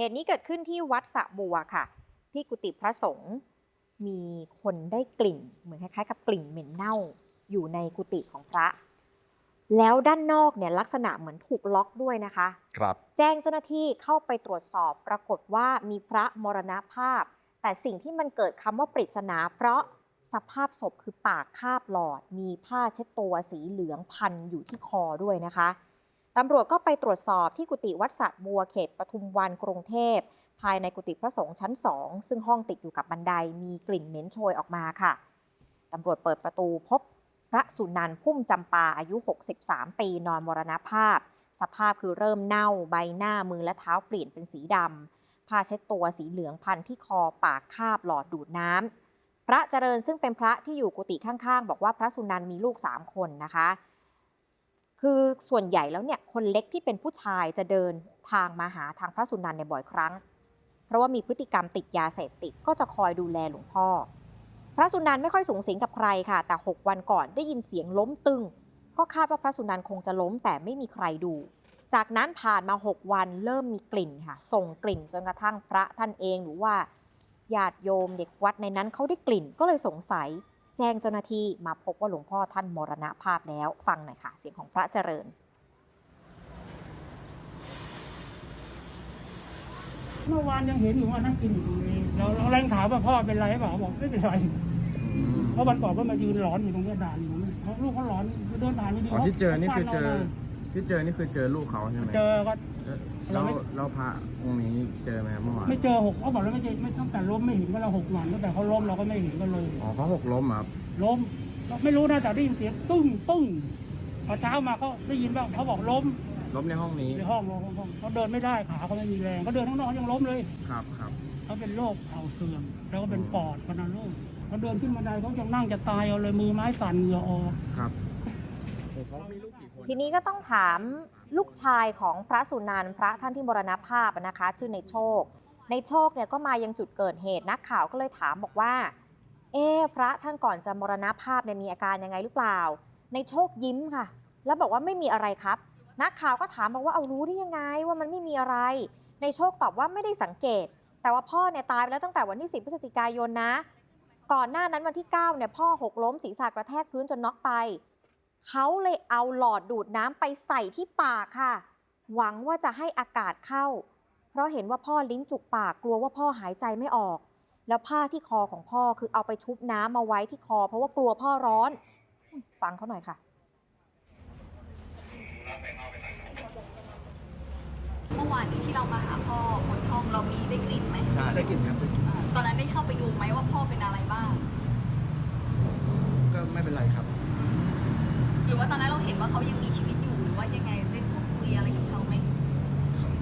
เหตุนี้เกิดขึ้นที่วัดสระบัวค่ะ ที่กุฏิพระสงฆ์มีคนได้กลิ่น เหมือนคล้ายๆ กับกลิ่นเหม็นเน่าอยู่ในกุฏิของพระ แล้วด้านนอกเนี่ยลักษณะเหมือนถูกล็อกด้วยนะคะ ครับ แจ้งเจ้าหน้าที่เข้าไปตรวจสอบปรากฏว่ามีพระมรณภาพ แต่สิ่งที่มันเกิดคำว่าปริศนา เพราะสภาพศพคือปากคาบหลอด มีผ้าเช็ดตัวสีเหลืองพันอยู่ที่คอด้วยนะคะ ตำรวจก็ไปตรวจสอบที่กุฏิวัดสระบัวเขตปทุมวันกรุงเทพ ภายในกุฏิพระสงฆ์ชั้นสองซึ่งห้องติดอยู่กับบันไดมีกลิ่นเหม็นโชยออกมาค่ะตำรวจเปิดประตูพบพระสุนันท์พุ่มจำปาอายุ 63 ปีนอนมรณภาพ สภาพคือเริ่มเน่าใบหน้ามือและเท้าเปลี่ยนเป็นสีดำผ้าเช็ดตัวสีเหลืองพันที่คอปากคาบหลอดดูดน้ำพระเจริญซึ่งเป็นพระที่อยู่กุฏิข้างๆ บอกว่าพระสุนันท์มีลูก 3 คนนะคะ คือส่วนใหญ่แล้วเนี่ยคนเล็กที่เป็นผู้ชายจะเดินทางมาหาทางพระสุนันท์ในบ่อยครั้ง เพราะว่ามีพฤติกรรมติดยาเสพติดก็จะคอยดูแลหลวงพ่อ พระสุนันท์ไม่ค่อยสูงสิงกับใครค่ะ แต่ 6 วันก่อนได้ยินเสียงล้มตึง ก็คาดว่าพระสุนันท์คงจะล้มแต่ไม่มีใครดู จากนั้นผ่านมา 6 วันเริ่มมีกลิ่นค่ะ ส่งกลิ่นจนกระทั่งพระท่านเองหรือว่าญาติโยมเด็กวัดในนั้นเขาได้กลิ่นก็เลยสงสัย แจ้งเจ้าหน้าที่มาพบว่าหลวงพ่อท่านมรณภาพแล้ว ฟังหน่อยค่ะ เสียงของพระเจริญ เมื่อวานยังเห็นอยู่ว่านั่งกินอยู่ตรงนี้เราเราแรงถามว่าพ่อเป็นไรเปล่าบอกไม่เป็นไรเพราะวันก่อนก็มายืนร้อนอยู่ตรงนี้ด่านอยู่นี่เขาลูกเขาร้อนเดินผ่านไม่ดีอ๋อที่เจอนี่คือเจอขาฟาดราลยที่เจอนี่คือเจอลูกเขาใช่ไหม เจอก็แล้ว เราไม่เราพระองค์นี้เจอไหมครับเมื่อวานไม่เจอหกเขาบอกแล้วไม่เจอไม่ตั้งแต่ล้มไม่เห็นว่าเราหกวันตั้งแต่เขาล้มเราก็ไม่เห็นก็เลยอ๋อเขาหกล้มเหรอครับล้มเราไม่รู้นะแต่ได้ยินเสียงตึ้งตึ้งพอเช้ามาเขาได้ยินว่าเขาบอกล้มล้มในห้องนี้ในห้องห้องห้องเขาเดินไม่ได้ขาเขาไม่มีแรงเขาเดินข้างนอกเขายังล้มเลยครับครับเขาเป็นโรคเข่าเสื่อมแล้วก็เป็นปอดพนันโรคเขาเดินขึ้นบันไดเขาจะนั่งจะตายเอาเลยมือไม้สั่นเหงื่อออกครับเขามีลูกกี่คนทีนี้ก็ต้องถาม ลูกชายของพระสุนันท์พระท่านที่มรณภาพนะคะ ชื่อในโชค ในโชคเนี่ยก็มายังจุดเกิดเหตุนักข่าวก็เลยถามบอกว่า เอ๊พระท่านก่อนจะมรณภาพเนี่ยมีอาการยังไงหรือเปล่า ในโชคยิ้มค่ะ แล้วบอกว่าไม่มีอะไรครับ นักข่าวก็ถามบอกว่าเอารู้ได้ยังไงว่ามันไม่มีอะไร ในโชคตอบว่าไม่ได้สังเกต แต่ว่าพ่อเนี่ยตายไปแล้วตั้งแต่วันที่ 10พฤศจิกายนนะ ก่อนหน้านั้นวันที่9เนี่ยพ่อหกล้มศีรษะกระแทกพื้นจนน็อกไป เขาเลยเอาหลอดดูดน้ำไปใส่ที่ปากค่ะ หวังว่าจะให้อากาศเข้า เพราะเห็นว่าพ่อลิ้นจุกปากกลัวว่าพ่อหายใจไม่ออก แล้วผ้าที่คอของพ่อคือเอาไปชุบน้ำมาไว้ที่คอ เพราะว่ากลัวพ่อร้อนอุ๊ยฟังเขาหน่อยค่ะเมื่อวานนี้ที่เรามาหาพ่อบนห้องเรามีได้กลิ่นไหมใช่ได้กลิ่นครับได้กลิ่นอ่าตอนนั้นได้เข้าไปดูไหมว่าพ่อเป็นอะไรบ้าง ก็ไม่เป็นไรครับ หรือว่าตอนนั้นเราเห็น ว่าเขายังมีชีวิตอยู่หรือว่ายังไงได้พูดคุยอะไรกับเขาไหม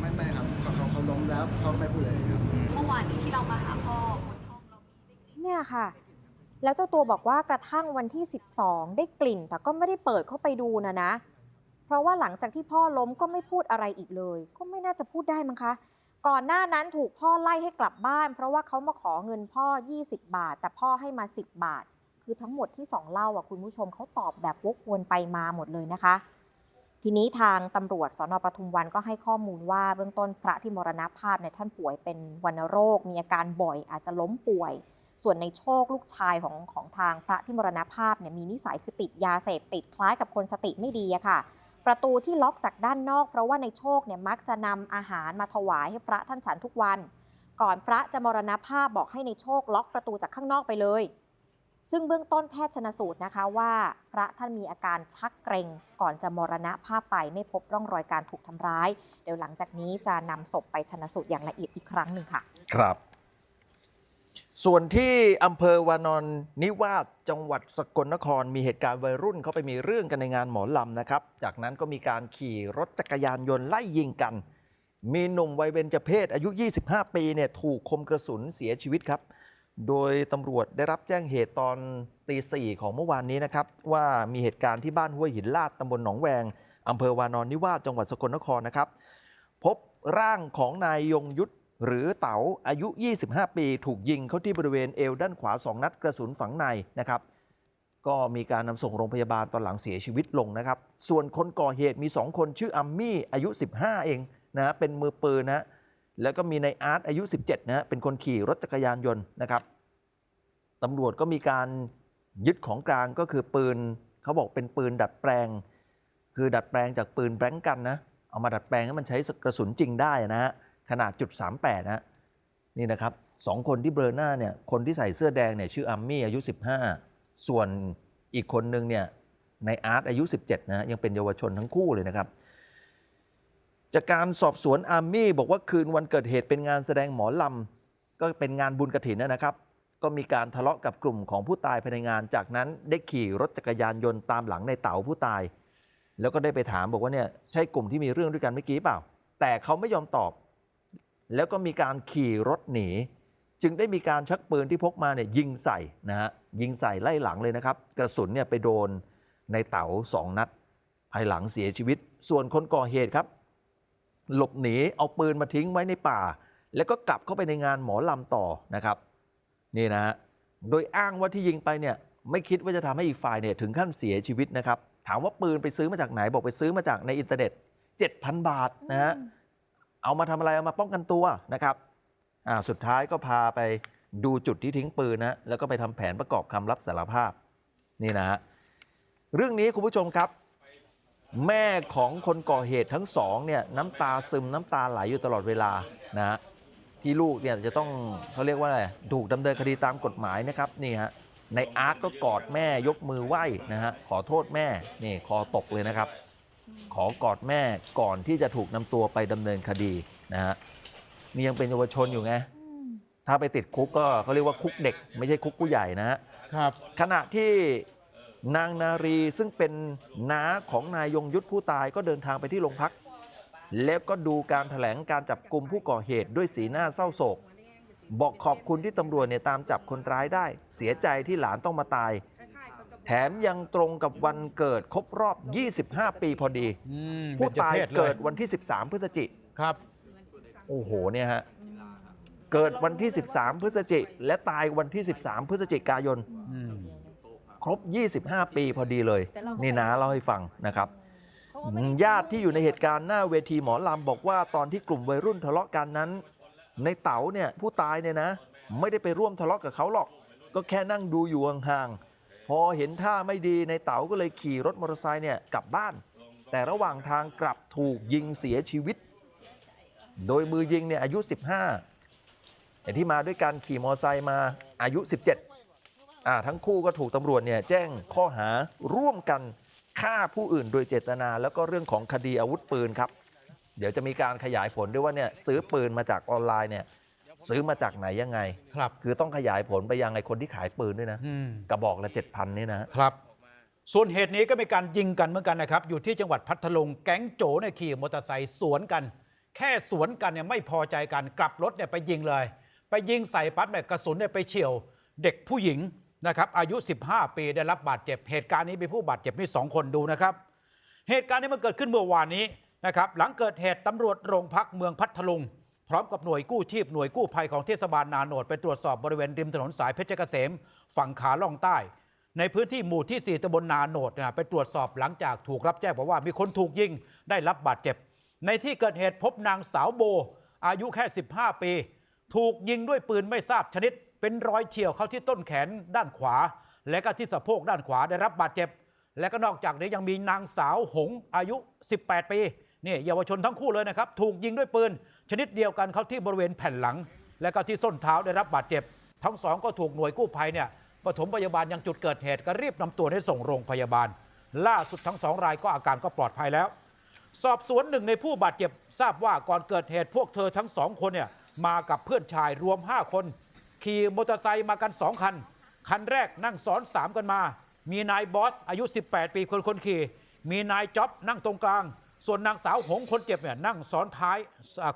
ไม่ไม่ครับเขาเขาเขาล้มแล้วเขาก็ไม่พูดอะไรเลยครับ เมื่อวานนี้ที่เรามาหาพ่อบนห้องเรามีได้กลิ่นเนี่ยค่ะ แล้วเจ้าตัวบอกว่ากระทั่งวันที่ 12 ได้กลิ่น แต่ก็ไม่ได้เปิดเข้าไปดูนะนะ เพราะว่าหลังจากที่พ่อล้มก็ไม่พูดอะไรอีกเลย ก็ไม่น่าจะพูดได้มั้งคะ ก่อนหน้านั้นถูกพ่อไล่ให้กลับบ้าน เพราะว่าเขามาขอเงินพ่อ 20 บาท แต่พ่อให้มา 10 บาท คือทั้งหมดที่สองเล่าอะคุณผู้ชมเขาตอบแบบวกวนไปมาหมดเลยนะคะ ทีนี้ทางตำรวจสนปทุมวันก็ให้ข้อมูลว่าเบื้องต้นพระที่มรณภาพเนี่ยท่านป่วยเป็นวัณโรค มีอาการบ่อยอาจจะล้มป่วย ส่วนในโชคลูกชายของของทางพระที่มรณภาพเนี่ยมีนิสัยคือติดยาเสพติดคล้ายกับคนสติไม่ดีอะค่ะประตูที่ล็อกจากด้านนอกเพราะว่าในโชคเนี่ยมักจะนำอาหารมาถวายให้พระท่านฉันทุกวัน ก่อนพระจะมรณภาพบอกให้ในโชคล็อกประตูจากข้างนอกไปเลย ซึ่งเบื้องต้นแพทย์ชนสูตรนะคะว่าพระท่านมีอาการชักเกร็ง ก่อนจะมรณภาพไปไม่พบร่องรอยการถูกทำร้าย เดี๋ยวหลังจากนี้จะนำศพไปชนสูตรอย่างละเอียดอีกครั้งหนึ่งค่ะ ครับ ส่วนที่อำเภอวานอนนิวาสจังหวัดสกลนคร มีเหตุการณ์วัยรุ่นเขาไปมีเรื่องกันในงานหมอลำนะครับ จากนั้นก็มีการขี่รถจักรยานยนต์ไล่ยิงกัน มีหนุ่มวัยเบญจเพศอายุ 25 ปีเนี่ยถูกคมกระสุนเสียชีวิตครับ โดยตำรวจได้รับแจ้งเหตุตอนตีสี่ของเมื่อวานนี้นะครับ ว่ามีเหตุการณ์ที่บ้านห้วยหินลาดตำบลหนองแวงอำเภอวานอนนิวาสจังหวัดสกลนครนะครับ พบร่างของนายยงยุทธหรือเต๋าอายุ 25 ปี ถูกยิงเข้าที่บริเวณเอวด้านขวา 2 นัดกระสุนฝังในนะครับ ก็มีการนำส่งโรงพยาบาลตอนหลังเสียชีวิตลงนะครับ ส่วนคนก่อเหตุมี 2 คนชื่ออัมมี่อายุ 15 เองนะเป็นมือปืนนะ แล้วก็มีในอาร์ตอายุ 17 นะฮะเป็นคนขี่รถจักรยานยนต์นะครับตำรวจก็มีการยึดของกลางก็คือปืนเขาบอกเป็นปืนดัดแปลง คือดัดแปลงจากปืนแบงก์กันนะเอามาดัดแปลงให้มันใช้กระสุนจริงได้นะฮะขนาดจุด38นะนี่นะครับสองคนที่เบลอหน้าเนี่ยคนที่ใส่เสื้อแดงเนี่ยชื่ออัมมี่อายุ 15 ส่วนอีกคนนึงเนี่ยในอาร์ตอายุ 17นะยังเป็นเยาวชนทั้งคู่เลยนะครับ จากการสอบสวนอาร์มี่บอกว่าคืนวันเกิดเหตุเป็นงานแสดงหมอลำ ก็เป็นงานบุญกระถินนะครับ ก็มีการทะเลาะกับกลุ่มของผู้ตายภายในงาน จากนั้นได้ขี่รถจักรยานยนต์ตามหลังในเต๋าผู้ตาย แล้วก็ได้ไปถามบอกว่าเนี่ยใช่กลุ่มที่มีเรื่องด้วยกันเมื่อกี้เปล่า แต่เขาไม่ยอมตอบ แล้วก็มีการขี่รถหนี จึงได้มีการชักปืนที่พกมาเนี่ยยิงใส่นะฮะยิงใส่ไล่หลังเลยนะครับ กระสุนเนี่ยไปโดนในเต๋าสองนัด ภายหลังเสียชีวิต ส่วนคนก่อเหตุครับ หลบหนีเอาปืนมาทิ้งไว้ในป่า แล้วก็กลับเข้าไปในงานหมอลำต่อนะครับ นี่นะฮะโดยอ้างว่าที่ยิงไปเนี่ยไม่คิดว่าจะทำให้อีกฝ่ายเนี่ยถึงขั้นเสียชีวิตนะครับ ถามว่าปืนไปซื้อมาจากไหนบอกไปซื้อมาจากในอินเทอร์เน็ต 7,000 บาทนะฮะเอามาทำอะไรเอามาป้องกันตัวนะครับอ่าสุดท้ายก็พาไปดูจุดที่ทิ้งปืนนะแล้วก็ไปทำแผนประกอบคำรับสารภาพนี่นะฮะเรื่องนี้คุณผู้ชมครับ แม่ของคนก่อเหตุทั้งสองเนี่ยน้ำตาซึมน้ำตาไหลอยู่ตลอดเวลานะฮะที่ลูกเนี่ยจะต้องเขาเรียกว่าอะไรถูกดำเนินคดีตามกฎหมายนะครับนี่ฮะในอาร์ตก็กอดแม่ยกมือไหว้นะฮะขอโทษแม่นี่คอตกเลยนะครับ ขอกอดแม่ก่อนที่จะถูกนำตัวไปดำเนินคดีนะฮะนี่ยังเป็นเยาวชนอยู่ไงถ้าไปติดคุกก็เขาเรียกว่าคุกเด็ก ไม่ใช่คุกผู้ใหญ่นะฮะครับขณะที่ นางนารีซึ่งเป็นน้าของนายยงยุทธผู้ตายก็เดินทางไปที่โรงพัก แล้วก็ดูการถแถลงการจับกลุ่มผู้ก่อเหตุด้วยสีหน้าเศร้าโศก บอกขอบคุณที่ตำรวจเนี่ยตามจับคนร้ายได้ เสียใจที่หลานต้องมาตาย แถมยังตรงกับวันเกิดครบรอบ 25 ปีพอดี อืมผู้ตายเบญจพศลเกิดวันที่ 13 พฤศจิ ครับ โอ้โหเนี่ยฮะ เกิดวันที่ 13 พฤศจิ และตายวันที่ 13 พฤศจิกายนอืม ครบ 25 ปีพอดีเลย นี่นะเล่าให้ฟังนะครับญาติที่อยู่ในเหตุการณ์หน้าเวทีหมอลำบอกว่าตอนที่กลุ่มวัยรุ่นทะเลาะกันนั้น ในเต๋าเนี่ยผู้ตายเนี่ยนะ ไม่ได้ไปร่วมทะเลาะกับเขาหรอก ก็แค่นั่งดูอยู่ห่างๆพอเห็นท่าไม่ดีในเต๋าก็เลยขี่รถมอเตอร์ไซค์เนี่ยกลับบ้าน แต่ระหว่างทางกลับถูกยิงเสียชีวิต โดยมือยิงเนี่ยอายุ 15แต่ที่มาด้วยการขี่มอเตอร์ไซค์มาอายุ 17 อ่าทั้งคู่ก็ถูกตำรวจเนี่ยแจ้งข้อหาร่วมกันฆ่าผู้อื่นโดยเจตนา แล้วก็เรื่องของคดีอาวุธปืนครับ เดี๋ยวจะมีการขยายผลด้วยว่าเนี่ยซื้อปืนมาจากออนไลน์เนี่ยซื้อมาจากไหนยังไง ครับคือต้องขยายผลไปยังไอ้คนที่ขายปืนด้วยนะอืมกระบอกละ7,000นี่นะ ครับ ส่วนเหตุนี้ก็มีการยิงกันเหมือนกันนะครับ อยู่ที่จังหวัดพัทลุงแก๊งโจเนี่ยขี่มอเตอร์ไซค์สวนกัน แค่สวนกันเนี่ยไม่พอใจกันกลับรถเนี่ยไปยิงเลย ไปยิงใส่ปั๊บเนี่ยกระสุนเนี่ยไปเฉี่ยว เด็กผู้หญิง นะครับอายุ 15 ปีได้รับบาดเจ็บ เหตุการณ์นี้มีผู้บาดเจ็บมีสองคนดูนะครับ เหตุการณ์นี้มันเกิดขึ้นเมื่อวานนี้นะครับหลังเกิดเหตุตำรวจโรงพักเมืองพัทลุง พร้อมกับหน่วยกู้ชีพหน่วยกู้ภัยของเทศบาลนาโนดไปตรวจสอบบริเวณริมถนนสายเพชรเกษม ฝั่งขาล่องใต้ ในพื้นที่หมู่ที่ 4ตำบลนาโนดนะไปตรวจสอบหลังจากถูกรับแจ้งบอกว่ามีคนถูกยิงได้รับบาดเจ็บ ในที่เกิดเหตุพบนางสาวโบ อายุแค่ 15 ปี ถูกยิงด้วยปืนไม่ทราบชนิด เป็นรอยเฉี่ยวเข้าที่ต้นแขนด้านขวา และก็ที่สะโพกด้านขวาได้รับบาดเจ็บ และก็นอกจากนี้ยังมีนางสาวหงอายุ 18 ปีนี่เยาวชนทั้งคู่เลยนะครับ ถูกยิงด้วยปืน ชนิดเดียวกันเข้าที่บริเวณแผ่นหลัง และก็ที่ส้นเท้าได้รับบาดเจ็บ ทั้งสองก็ถูกหน่วยกู้ภัยเนี่ยปฐมพยาบาลยังจุดเกิดเหตุก็รีบนำตัวให้ส่งโรงพยาบาล ล่าสุดทั้งสองรายก็อาการก็ปลอดภัยแล้ว สอบสวนหนึ่งในผู้บาดเจ็บทราบว่าก่อนเกิดเหตุพวกเธอทั้งสองคนเนี่ยมากับเพื่อนชายรวม 5 คน ขี่มอเตอร์ไซค์มากัน 2 คัน คันแรกนั่งซ้อน 3 กันมา มีนายบอสอายุ 18 ปีคนคนขี่ มีนายจ๊อบนั่งตรงกลาง ส่วนนางสาวหงคนเจ็บเนี่ยนั่งซ้อนท้าย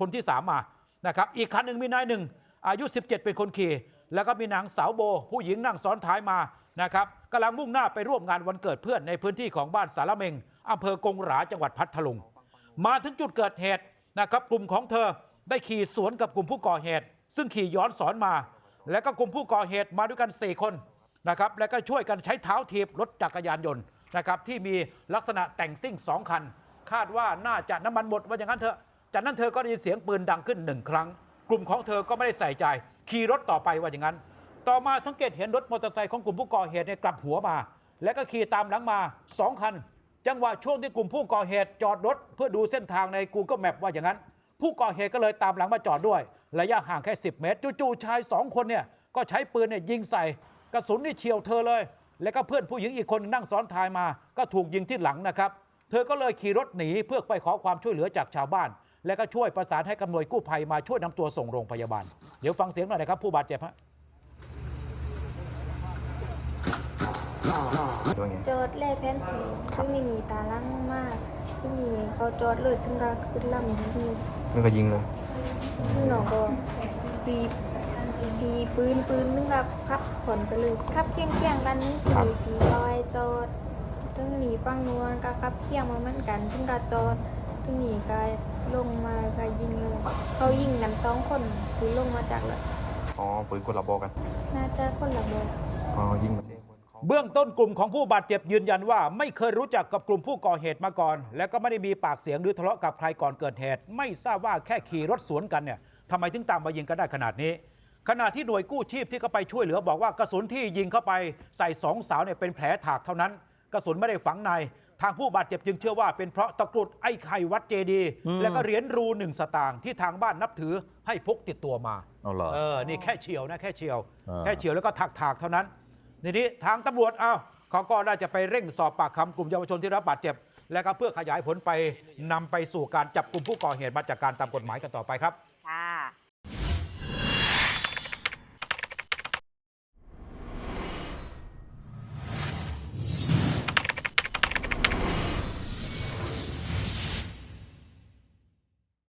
คนที่ 3 มานะครับอีกคันหนึ่งมีนายหนึ่งอายุ 17 เป็นคนขี่ แล้วก็มีนางสาวโบ ผู้หญิงนั่งซ้อนท้ายมานะครับกำลังมุ่งหน้าไปร่วมงานวันเกิดเพื่อนในพื้นที่ของบ้านสารเมงอำเภอกงหราจังหวัดพัทลุง มาถึงจุดเกิดเหตุนะครับกลุ่มของเธอได้ขี่สวนกับกลุ่มผู้ก่อเหตุ ซึ่งขี่ย้อนสอนมา และก็กลุ่มผู้ก่อเหตุมาด้วยกัน 4 คนนะครับและก็ช่วยกันใช้เท้าถีบรถจักรยานยนต์นะครับที่มีลักษณะแต่งซิ่ง2คัน คาดว่าน่าจะน้ำมันหมดว่าอย่างนั้นเถอะจากนั้นเธอก็ได้ยินเสียงปืนดังขึ้นหนึ่งครั้ง กลุ่มของเธอก็ไม่ได้ใส่ใจ ขี่รถต่อไปว่าอย่างนั้น ต่อมาสังเกตเห็นรถมอเตอร์ไซค์ของกลุ่มผู้ก่อเหตุเนี่ยกลับหัวมา แล้วก็ขี่ตามหลังมาสองคัน จังหวะช่วงที่กลุ่มผู้ก่อเหตุจอดรถ เพื่อดูเส้นทางใน Google Map ว่าอย่างนั้น ผู้ก่อเหตุก็เลยตามหลังมาจอดด้วย ระยะห่างแค่ 10 เมตร จู่ๆชายสองคนเนี่ยก็ใช้ปืนเนี่ยยิงใส่ กระสุนนี่เฉียวเธอเลย แล้วก็เพื่อนผู้หญิงอีกคนนั่งซ้อนท้ายมา ก็ถูกยิงที่หลังนะครับ เธอก็เลยขี่รถหนีเพื่อไปขอความช่วยเหลือจากชาวบ้าน และก็ช่วยประสานให้กำหน่วยกู้ภัยมาช่วยนำตัวส่งโรงพยาบาล เดี๋ยวฟังเสียงหน่อยนะครับผู้บาดเจ็บฮะจอดแล่แผ่นสีซึ่งมีหนีตาลังมากซึ่งมีเขาจอดเลยถึงก็ขึ้นลำที่มันก็ยิงเลยซึ่ง น้องก็ปีปีปืนปืนนึงก็ขับผลไปเลยขับเคียงเคียงๆกันสีสีลอยจอดถึงหนีฟังนวลก็ขับเคียงมาเหมือนกันถึงก็จอดถึงหนีก็ลงมาก็ยิงเลยเขายิงกันสองคนคือลงมาจากเลยอ๋อปืนกดระบอกกัน น่าจะคนละโบกอ๋อยิง เบื้องต้นกลุ่มของผู้บาดเจ็บยืนยันว่า ไม่เคยรู้จักกับกลุ่มผู้ก่อเหตุมาก่อน และก็ไม่ได้มีปากเสียงหรือทะเลาะกับใครก่อนเกิดเหตุ ไม่ทราบว่าแค่ขี่รถสวนกันเนี่ยทำไมถึงตามมายิงกันได้ขนาดนี้ ขณะที่หน่วยกู้ชีพที่เข้าไปช่วยเหลือบอกว่ากระสุนที่ยิงเข้าไปใส่สองสาวเนี่ยเป็นแผลถากเท่านั้น กระสุนไม่ได้ฝังใน ทางผู้บาดเจ็บจึงเชื่อว่าเป็นเพราะตะกรุดไอ้ไข่วัดเจดีย์และก็เหรียญรูหนึ่งสตางค์ที่ทางบ้านนับถือให้พกติดตัวมาเอาเหรอ เออนี่แค่เฉียวนะแค่เฉียวอ่าแค่เฉียวแล้วก็ถักถากๆเท่านั้น ทีนี้ทางตำรวจอ้าวเขาก็น่าจะไปเร่งสอบปากคำกลุ่มเยาวชนที่รับบาดเจ็บ และก็เพื่อขยายผลไปนำไปสู่การจับกลุ่มผู้ก่อเหตุมาจากการตามกฎหมายกันต่อไปครับ